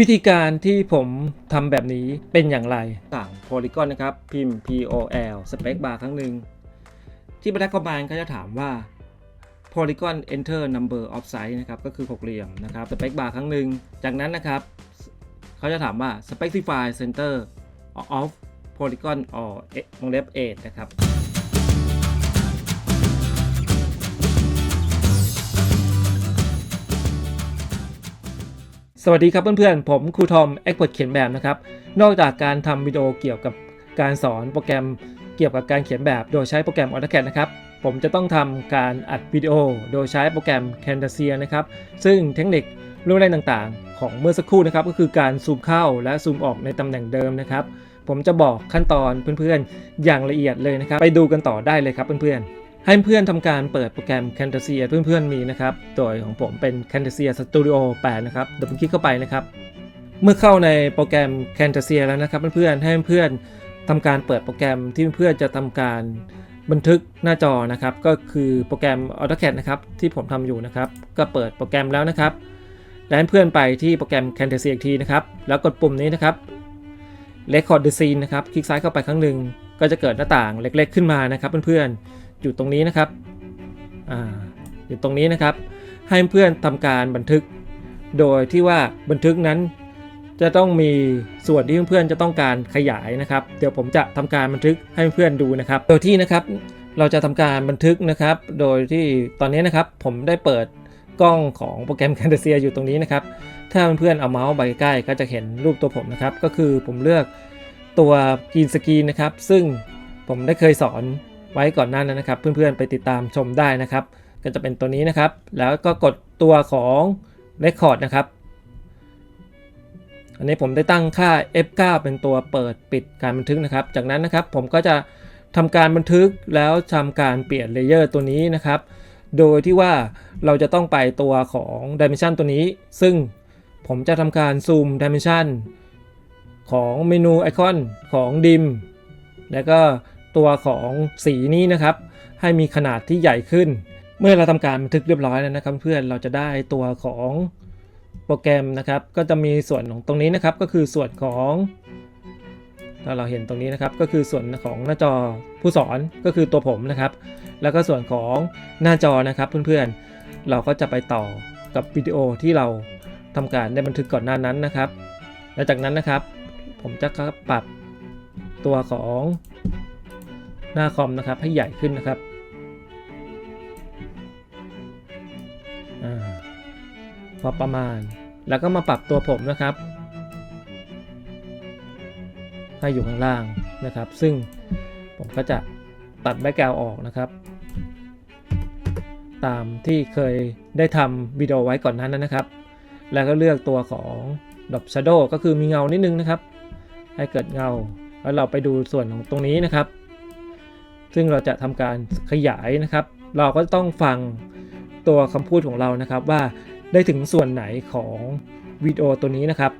วิธีการที่ผมทำแบบนี้เป็นอย่างไรต่าง Polygon นะครับ พิมพ์ POL Space Bar ครั้งหนึ่งที่บรรทัดคอมบานก็จะถามว่า Polygon Enter Number of Size นะครับ ก็คือหกเหลี่ยมนะครับ Space Bar ครั้งหนึ่งจากนั้นนะครับ เขาจะถามว่า Specify Center of Polygon or วงเล็บ 8 นะครับ สวัสดีครับเพื่อนๆ ผมครูทอมเอ็กเพรสเขียนแบบนะครับ นอกจากการทำวิดีโอเกี่ยวกับการสอนโปรแกรมเกี่ยวกับการเขียนแบบโดยใช้โปรแกรม AutoCAD นะครับ ผมจะต้องทำการอัดวิดีโอโดยใช้โปรแกรม Camtasia นะครับ ซึ่งเทคนิครูปเล่นต่างๆ ของเมื่อสักครู่นะครับก็คือการซูมเข้าและซูมออกในตำแหน่งเดิมนะครับ ผมจะบอกขั้นตอนเพื่อนๆ อย่างละเอียดเลยนะครับ ไปดูกันต่อได้เลยครับเพื่อนๆ ให้เพื่อนทำการเปิดโปรแกรม Camtasia เพื่อนๆมีนะครับ โดยของผมเป็น Camtasia Studio 8 นะครับเดี๋ยวผมคลิกเข้าไปนะครับ เมื่อเข้าในโปรแกรม Camtasia แล้วนะครับเพื่อนๆให้เพื่อนทำการเปิดโปรแกรมที่เพื่อนจะทำการบันทึกหน้าจอนะครับ ก็คือโปรแกรม AutoCAD นะครับที่ผมทำอยู่นะครับ ก็เปิดโปรแกรมแล้วนะครับแล้วให้เพื่อนไปที่โปรแกรม Camtasia อีกทีนะครับ แล้วกดปุ่มนี้นะครับ Record the scene นะครับ คลิกซ้ายเข้าไปครั้งหนึ่งก็จะเกิดหน้าต่างเล็ก ๆ ขึ้นมานะครับเพื่อนๆ อยู่ตรงนี้นะครับอ่าอยู่ตรงนี้นะครับ ให้เพื่อนทำการบันทึก โดยที่ว่าบันทึกนั้น จะต้องมีส่วนที่เพื่อนๆจะต้องการขยายนะครับ เดี๋ยวผมจะทำการบันทึกให้เพื่อนดูนะครับ โดยที่นะครับเราจะทำการบันทึกนะครับ โดยที่ตอนนี้นะครับผมได้เปิดกล้องของโปรแกรม Camtasia อยู่ตรงนี้นะครับ ถ้าเพื่อนๆเอาเมาส์ไปใกล้ก็จะเห็นรูปตัวผมนะครับ ก็คือผมเลือกตัวกรีนสกรีนนะครับ ซึ่งผมได้เคยสอน ไว้ก่อนหน้านั้นนะครับ เพื่อนๆไปติดตามชมได้นะครับ ก็จะเป็นตัวนี้นะครับ แล้วก็กดตัวของ Record นะครับ อันนี้ผมได้ตั้งค่า F9 เป็นตัวเปิดปิดการบันทึกนะครับ จากนั้นนะครับผมก็จะทำการบันทึกแล้วทำการเปลี่ยนเลเยอร์ตัวนี้นะครับ โดยที่ว่าเราจะต้องไปตัวของ Dimension ตัวนี้ ซึ่งผมจะทำการซูม Dimension ของเมนูไอคอนของดิม แล้วก็ ตัวของสีนี้นะครับ ให้มีขนาดที่ใหญ่ขึ้น เมื่อเราทำการบันทึกเรียบร้อยแล้วนะครับ เพื่อนเราจะได้ตัวของโปรแกรมนะครับ ก็จะมีส่วนของตรงนี้นะครับ ก็คือส่วนของถ้าเราเห็นตรงนี้นะครับก็คือส่วนของหน้าจอผู้สอนก็คือตัวผมนะครับ แล้วก็ส่วนของหน้าจอนะครับเพื่อนๆ เราก็จะไปต่อกับวิดีโอที่เราทำการได้บันทึกก่อนหน้านั้นนะครับ และจากนั้นนะครับ ผมจะปรับตัวของ หน้าคอมนะครับให้ใหญ่ขึ้นนะครับอพอประมาณ แล้วก็มาปรับตัวผมนะครับ ให้อยู่ข้างล่างนะครับ ซึ่งผมก็จะตัดแบ็กกราวออกนะครับ ตามที่เคยได้ทำวิดีโอไว้ก่อนหนั้นนะครับ แล้วก็เลือกตัวของด o อ Shadow ก็คือมีเงานิดนึงนะครับ ให้เกิดเงา แล้วเราไปดูส่วนของตรงนี้นะครับ ซึ่งเราจะทำการขยายนะครับ เราก็ต้องฟังตัวคำพูดของเรานะครับว่าได้ถึงส่วนไหนของวิดีโอตัวนี้นะครับ